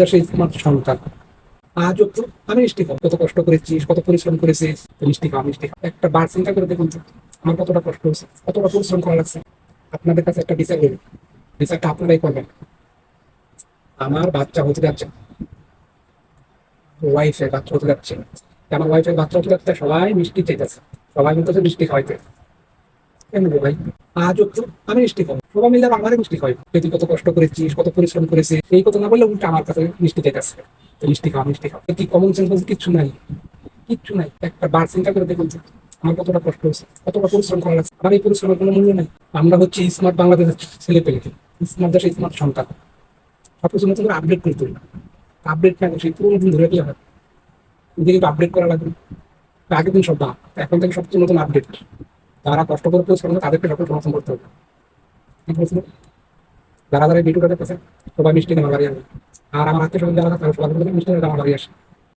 দেশে স্মার্ট সন্তান। আজও তো আমি মিষ্টি খাও কত কষ্ট করেছিস কত পরিশ্রম করেছিস মিষ্টি খাও মিষ্টি একটা বার চিন্তা করে দেখুন আমার কতটা কষ্ট হয়েছে, কতটা পরিশ্রম করা লাগছে। আপনাদের কাছে একটা বিচার করি। বিচারটা আপনারাই করবেন। আমার বাচ্চা হতে যাচ্ছে। ওয়াইফের বাচ্চা হতে যাচ্ছে। আমার ওয়াইফের বাচ্চা হতে যাচ্ছে, সবাই মিষ্টি চাইতেছে। সবাই বলতেছে মিষ্টি খাওয়াইতে। কেন ভাই? আজও আমি মিষ্টি খাব। সবাই মিলে আমারে মিষ্টি খাওয়াই তুই কত কষ্ট করেছিস, কত পরিশ্রম করেছিস, এই কথা না বললে উল্টা আমার কাছে মিষ্টি চাইতেছে তো মিষ্টি খাও মিষ্টি খাও। কি কমন সেন্স বলতে কিচ্ছু নাই। কিচ্ছু নাই। একটা বার চিন্তা করে দেখুন আমার কতটা কষ্ট হয়েছে, কতটা পরিশ্রম করা লাগছে। আমার এই পরিশ্রমের কোনো মূল্য নেই। আমরা হচ্ছে স্মার্ট বাংলাদেশের ছেলে পেলে স্মার্ট দেশের স্মার্ট সন্তান। সবকিছু নতুন করে আপডেট করে তুলি আপডেট না সেই পুরো দিন ধরে গেলে হয় ওদিকে আপডেট করা লাগবে। আগের দিন সব দাম এখন থেকে সবচেয়ে নতুন আপডেট তারা কষ্ট করে পরিশ্রম করে তাদেরকে সকল সমর্থন করতে হবে। যারা যারা বিটু ভিডিওটা দেখতেছে, সবাই মিষ্টি নেওয়া বাড়ি আসবে আর আমার আত্মীয় স্বজন যারা তারা সবাই মিষ্টি নেওয়া বাড়ি আসে।